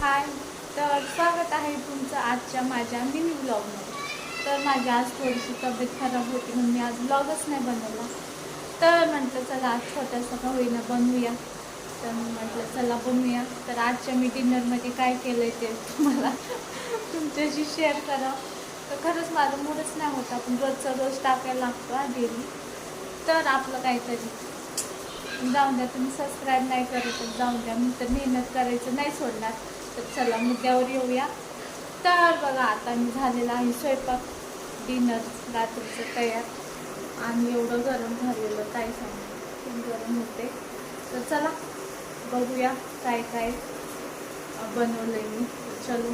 हाय. तर स्वागत आहे तुमचं आजच्या माझ्या मिनी ब्लॉगमध्ये तर माझी आज थोडीशी तब्येत खराब होती म्हणून मी आज ब्लॉगच नाही बनवला. तर म्हटलं चला आज छोटासा का होईना बनवूया. तर मी म्हटलं चला बनवूया. तर आजच्या मी डिनरमध्ये काय केलं आहे ते तुम्हाला तुमच्याशी शेअर करा. तर खरंच माझं मूडच नाही होता. पण रोजचा रोज टाकायला लागतो हा डेली तर आपलं काहीतरी. जाऊन द्या तुम्ही सबस्क्राईब नाही करत जाऊन द्या. मी तर मेहनत करायचं नाही सोडणार. तर चला मुद्द्यावर येऊया. तर बघा आता मी झालेला आहे स्वयंपाक डिनर रात्रीचं तयार. आणि एवढं गरम झालेलं काय सांगू खूप गरम होते. तर चला बघूया काय काय बनवलंय मी. चलो.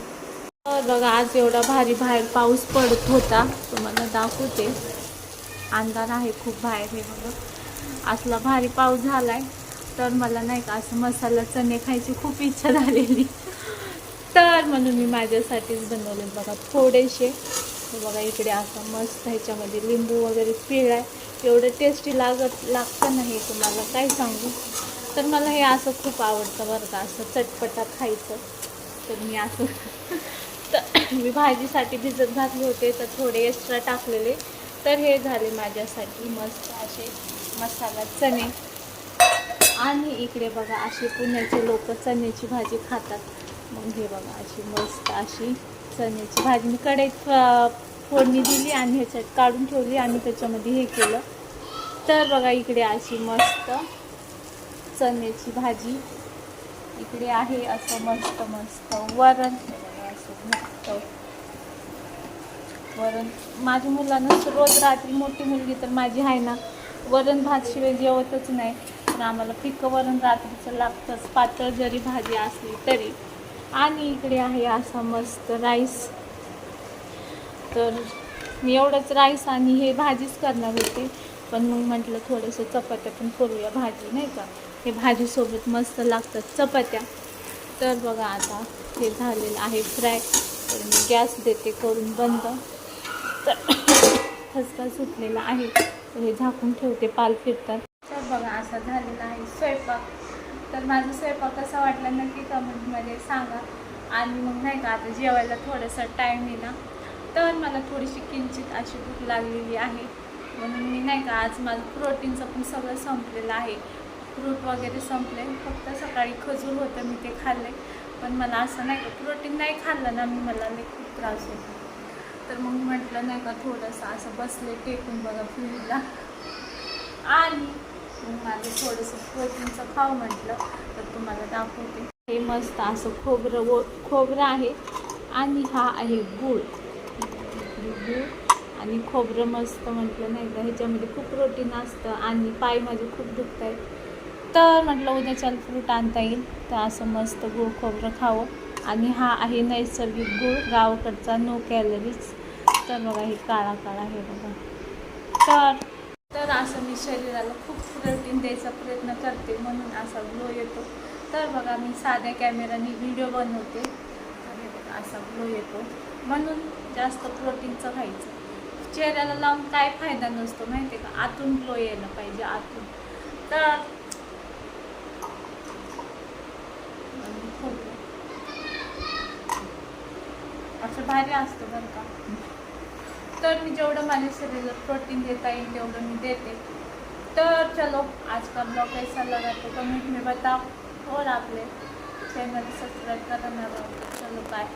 तर बघा आज एवढा भारी बाहेर पाऊस पडत होता तुम्हाला दाखवते. अंधार आहे खूप बाहेर हे बघा. असला भारी पाऊस झाला आहे तर मला नाही का असं मसाला चणे खायची खूप इच्छा झालेली. तर म्हणून मी माझ्यासाठीच बनवले बघा थोडेसे. बघा इकडे असं मस्त ह्याच्यामध्ये लिंबू वगैरे पिळाय. एवढं टेस्टी लागत लागतं नाही तुम्हाला काय सांगू? तर मला हे असं खूप आवडतं बरं का असं चटपटा खायचं. तर मी असं तर मी भाजीसाठी भिजत घातले होते तर थोडे एक्स्ट्रा टाकलेले. तर हे झाले माझ्यासाठी मस्त असे मसाला चणे. आणि इकडे बघा असे पुण्याचे लोक चण्याची भाजी खातात. मग हे बघा अशी मस्त अशी चण्याची भाजी. मी कढईत फोडणी दिली आणि ह्याच्यात काढून ठेवली आणि त्याच्यामध्ये हे केलं. तर बघा इकडे अशी मस्त चण्याची भाजी इकडे आहे असं मस्त मस्त वरण. असं मस्त वरण. माझ्या मुलांना रोज रात्री मोठी मुलगी तर माझी आहे ना वरण भात शिवाय जेवतच नाही. पण आम्हाला पिकं वरण रात्रीचं लागतंच. पातळ जरी भाजी असली तरी. आणि इकडे आहे असा मस्त राईस. तर मी एवढंच राईस आणि हे भाजीच करणार होते. पण मग म्हटलं थोडंसं चपात्या पण करूया भाजी नाही का? हे भाजीसोबत मस्त लागतात चपात्या. तर बघा आता हे झालेलं आहे फ्राय. तर मी गॅस देते करून बंद. तर खसका सुटलेला आहे. हे झाकून ठेवते पाल फिरतात. बघा असा झालेला आहे स्वयंपाक. तर माझा स्वयंपाक कसा वाटला नक्की कमेंटमध्ये सांगा. आणि मग नाही का आता जेवायला थोडासा टाईम आहे ना तर मला थोडीशी किंचित अशी भूक लागलेली आहे. म्हणून मी नाही का आज माझं प्रोटीनचं पण सगळं संपलेलं आहे. फ्रूट वगैरे संपले. फक्त सकाळी खजूर होतं मी ते खाल्ले. पण मला असं नाही का प्रोटीन नाही खाल्लं ना मी मला लई खूप त्रास होतो. तर मग म्हटलं नाही का थोडंसं असं बसले टेकून बघा फिरीला आणि मग माझं थोडंसं प्रोटीनचं खाऊ म्हटलं तर तुम्हाला दाखवते. हे मस्त असं खोबरं व खोबरं आहे आणि हा आहे गूळ. गूळ आणि खोबरं मस्त म्हटलं नाही का ह्याच्यामध्ये खूप प्रोटीन असतं आणि पाय माझे खूप दुखत आहेत तर म्हटलं उद्याच्या फ्रूट आणता येईल तर असं मस्त गूळ खोबरं खावं. आणि हा आहे नैसर्गिक गूळ गावाकडचा नो कॅलरीज. तर बघा हे काळा काळा हे बघा. तर तर असं मी शरीराला खूप प्रोटीन द्यायचा प्रयत्न करते म्हणून असा ग्लो येतो. तर बघा मी साध्या कॅमेराने व्हिडिओ बनवते. बघा असा ग्लो येतो. म्हणून जास्त प्रोटीनचं खायचं चेहऱ्याला लावून काय फायदा नसतो माहिती आहे का? आतून ग्लो यायला पाहिजे आतून. तर असं भारी असतं बरं का. तर मी जेवढं माझ्या शरीराला प्रोटीन देता येईल तेवढं मी देते. तर चलो आज का ब्लॉग कैसा लगा तो कमेंट में बताओ. और आपले चैनल सब्सक्राइब करना ना चलो बाय